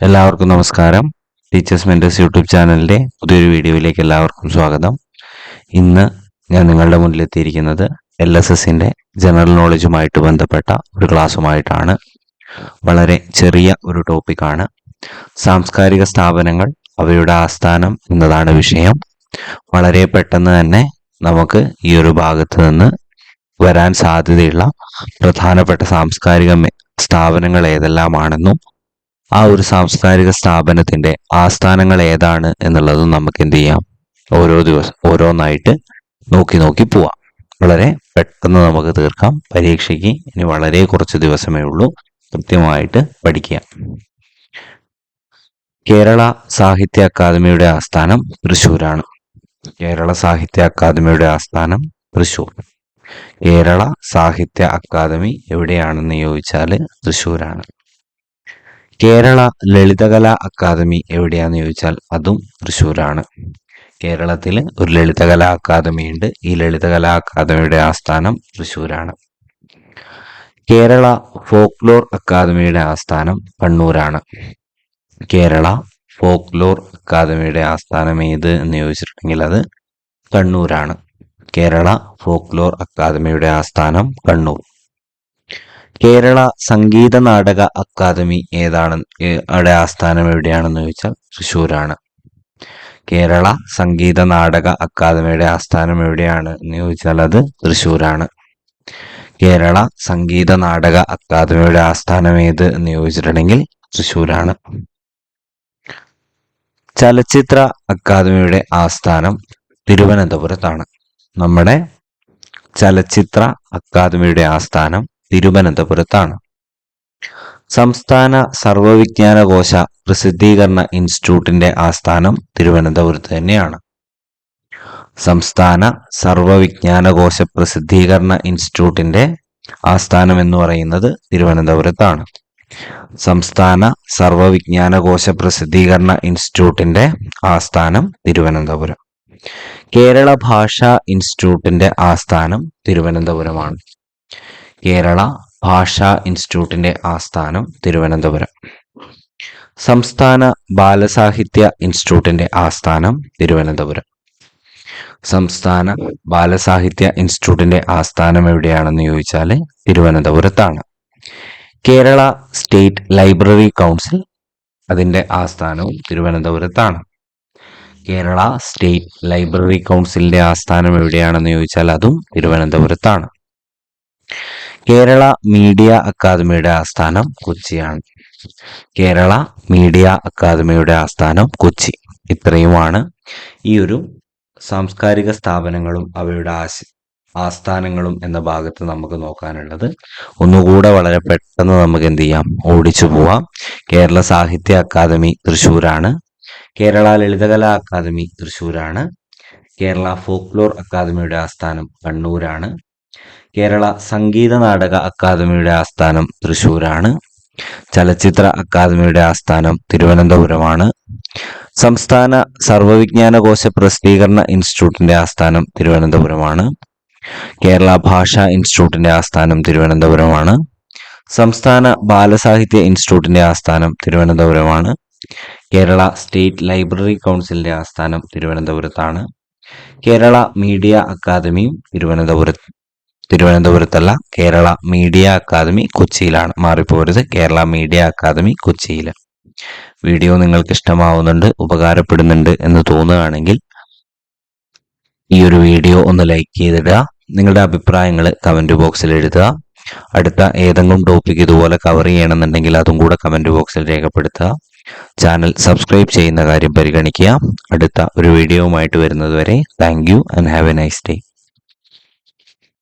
എല്ലാവർക്കും നമസ്കാരം. Teachers mentors YouTube ചാനലിന്റെ പുതിയൊരു വീഡിയോയിലേക്ക് എല്ലാവർക്കും സ്വാഗതം. ഇന്ന് ഞാൻ നിങ്ങളുടെ മുന്നിലെത്തിയിരിക്കുന്നത് എൽ എസ് എസിന്റെ ജനറൽ നോളജുമായിട്ട് ബന്ധപ്പെട്ട ഒരു ക്ലാസ്സുമായിട്ടാണ്. വളരെ ചെറിയ ഒരു ടോപ്പിക്കാണ് സാംസ്കാരിക സ്ഥാപനങ്ങൾ അവയുടെ ആസ്ഥാനം എന്നതാണ് വിഷയം. വളരെ പെട്ടെന്ന് തന്നെ നമുക്ക് ഈ ഒരു ഭാഗത്ത് നിന്ന് വരാൻ സാധ്യതയുള്ള പ്രധാനപ്പെട്ട സാംസ്കാരിക സ്ഥാപനങ്ങൾ ഏതെല്ലാമാണെന്നും ആ ഒരു സാംസ്കാരിക സ്ഥാപനത്തിന്റെ ആസ്ഥാനങ്ങൾ ഏതാണ് എന്നുള്ളത് നമുക്ക് എന്ത് ചെയ്യാം? ഓരോ ദിവസം ഓരോന്നായിട്ട് നോക്കി നോക്കി പോവാം. വളരെ പെട്ടെന്ന് നമുക്ക് തീർക്കാം. പരീക്ഷയ്ക്ക് ഇനി വളരെ കുറച്ച് ദിവസമേ ഉള്ളൂ. കൃത്യമായിട്ട് പഠിക്കുക കേരള സാഹിത്യ അക്കാദമിയുടെ ആസ്ഥാനം തൃശ്ശൂരാണ്. കേരള സാഹിത്യ അക്കാദമിയുടെ ആസ്ഥാനം തൃശ്ശൂർ. കേരള സാഹിത്യ അക്കാദമി എവിടെയാണെന്ന് ചോദിച്ചാൽ തൃശ്ശൂരാണ്. കേരള ലളിതകലാ അക്കാദമി എവിടെയാന്ന് ചോദിച്ചാൽ അതും തൃശ്ശൂരാണ്. കേരളത്തിൽ ഒരു ലളിതകലാ അക്കാദമി ഉണ്ട്. ഈ ലളിതകലാ അക്കാദമിയുടെ ആസ്ഥാനം തൃശ്ശൂരാണ്. കേരള ഫോക്ലോർ അക്കാദമിയുടെ ആസ്ഥാനം കണ്ണൂരാണ്. കേരള ഫോക്ലോർ അക്കാദമിയുടെ ആസ്ഥാനം ഏത് എന്ന് ചോദിച്ചിട്ടുണ്ടെങ്കിൽ അത് കണ്ണൂരാണ്. കേരള ഫോക്ലോർ അക്കാദമിയുടെ ആസ്ഥാനം കണ്ണൂർ. കേരള സംഗീത നാടക അക്കാദമി ഏതാണ്? അവിടെ ആസ്ഥാനം എവിടെയാണെന്ന് ചോദിച്ചാൽ തൃശ്ശൂരാണ്. കേരള സംഗീത നാടക അക്കാദമിയുടെ ആസ്ഥാനം എവിടെയാണ് എന്ന് ചോദിച്ചാൽ അത് തൃശ്ശൂരാണ്. കേരള സംഗീത നാടക അക്കാദമിയുടെ ആസ്ഥാനം ഏത് എന്ന് ചോദിച്ചിട്ടുണ്ടെങ്കിൽ തൃശ്ശൂരാണ്. ചലച്ചിത്ര അക്കാദമിയുടെ ആസ്ഥാനം തിരുവനന്തപുരത്താണ്. നമ്മുടെ ചലച്ചിത്ര അക്കാദമിയുടെ ആസ്ഥാനം തിരുവനന്തപുരത്താണ്. സംസ്ഥാന സർവവിജ്ഞാനകോശ പ്രസിദ്ധീകരണ ഇൻസ്റ്റിറ്റ്യൂട്ടിന്റെ ആസ്ഥാനം തിരുവനന്തപുരത്ത് തന്നെയാണ്. സംസ്ഥാന സർവവിജ്ഞാനകോശ പ്രസിദ്ധീകരണ ഇൻസ്റ്റിറ്റ്യൂട്ടിന്റെ ആസ്ഥാനം എന്ന് പറയുന്നത് തിരുവനന്തപുരത്താണ്. സംസ്ഥാന സർവവിജ്ഞാനകോശ പ്രസിദ്ധീകരണ ഇൻസ്റ്റിറ്റ്യൂട്ടിന്റെ ആസ്ഥാനം തിരുവനന്തപുരം. കേരള ഭാഷാ ഇൻസ്റ്റിറ്റ്യൂട്ടിന്റെ ആസ്ഥാനം തിരുവനന്തപുരമാണ്. കേരള ഭാഷാ ഇൻസ്റ്റിറ്റ്യൂട്ടിന്റെ ആസ്ഥാനം തിരുവനന്തപുരം. സംസ്ഥാന ബാലസാഹിത്യ ഇൻസ്റ്റിറ്റ്യൂട്ടിന്റെ ആസ്ഥാനം തിരുവനന്തപുരം. സംസ്ഥാന ബാലസാഹിത്യ ഇൻസ്റ്റിറ്റ്യൂട്ടിന്റെ ആസ്ഥാനം എവിടെയാണെന്ന് ചോദിച്ചാൽ തിരുവനന്തപുരത്താണ്. കേരള സ്റ്റേറ്റ് ലൈബ്രറി കൗൺസിൽ അതിന്റെ ആസ്ഥാനവും തിരുവനന്തപുരത്താണ്. കേരള സ്റ്റേറ്റ് ലൈബ്രറി കൗൺസിലിന്റെ ആസ്ഥാനം എവിടെയാണെന്ന് ചോദിച്ചാൽ അതും തിരുവനന്തപുരത്താണ്. കേരള മീഡിയ അക്കാദമിയുടെ ആസ്ഥാനം കൊച്ചിയാണ്. കേരള മീഡിയ അക്കാദമിയുടെ ആസ്ഥാനം കൊച്ചി. ഇത്രയുമാണ് ഈ ഒരു സാംസ്കാരിക സ്ഥാപനങ്ങളും അവയുടെ ആശ ആസ്ഥാനങ്ങളും എന്ന ഭാഗത്ത് നമുക്ക് നോക്കാനുള്ളത്. ഒന്നുകൂടെ വളരെ പെട്ടെന്ന് നമുക്ക് എന്ത് ചെയ്യാം? ഓടിച്ചു പോവാം. കേരള സാഹിത്യ അക്കാദമി തൃശ്ശൂരാണ്. കേരള ലളിതകലാ അക്കാദമി തൃശ്ശൂരാണ്. കേരള ഫോക്ലോർ അക്കാദമിയുടെ ആസ്ഥാനം കണ്ണൂരാണ്. കേരള സംഗീത നാടക അക്കാദമിയുടെ ആസ്ഥാനം തൃശൂരാണ്. ചലച്ചിത്ര അക്കാദമിയുടെ ആസ്ഥാനം തിരുവനന്തപുരമാണ്. സംസ്ഥാന സർവവിജ്ഞാനകോശ പ്രസിദ്ധീകരണ ഇൻസ്റ്റിറ്റ്യൂട്ടിന്റെ ആസ്ഥാനം തിരുവനന്തപുരമാണ്. കേരള ഭാഷാ ഇൻസ്റ്റിറ്റ്യൂട്ടിന്റെ ആസ്ഥാനം തിരുവനന്തപുരമാണ്. സംസ്ഥാന ബാലസാഹിത്യ ഇൻസ്റ്റിറ്റ്യൂട്ടിന്റെ ആസ്ഥാനം തിരുവനന്തപുരമാണ്. കേരള സ്റ്റേറ്റ് ലൈബ്രറി കൗൺസിലിന്റെ ആസ്ഥാനം തിരുവനന്തപുരത്താണ്. കേരള മീഡിയ അക്കാദമിയും തിരുവനന്തപുരത്ത് തിരുവനന്തപുരത്തല്ല കേരള മീഡിയ അക്കാദമി കൊച്ചിയിലാണ്. മാറിപ്പോരുത്. കേരള മീഡിയ അക്കാദമി കൊച്ചിയിൽ വീഡിയോ നിങ്ങൾക്ക് ഇഷ്ടമാവുന്നുണ്ട് ഉപകാരപ്പെടുന്നുണ്ട് എന്ന് തോന്നുകയാണെങ്കിൽ ഈ ഒരു വീഡിയോ ഒന്ന് ലൈക്ക് ചെയ്തിടുക. നിങ്ങളുടെ അഭിപ്രായങ്ങൾ കമന്റ് ബോക്സിൽ എഴുതുക. അടുത്ത ഏതെങ്കിലും ടോപ്പിക് ഇതുപോലെ കവർ ചെയ്യണമെന്നുണ്ടെങ്കിൽ അതും കൂടെ കമന്റ് ബോക്സിൽ രേഖപ്പെടുത്തുക. ചാനൽ സബ്സ്ക്രൈബ് ചെയ്യുന്ന കാര്യം പരിഗണിക്കുക. അടുത്ത ഒരു വീഡിയോവുമായിട്ട് വരുന്നത് വരെ thank you and have a nice day.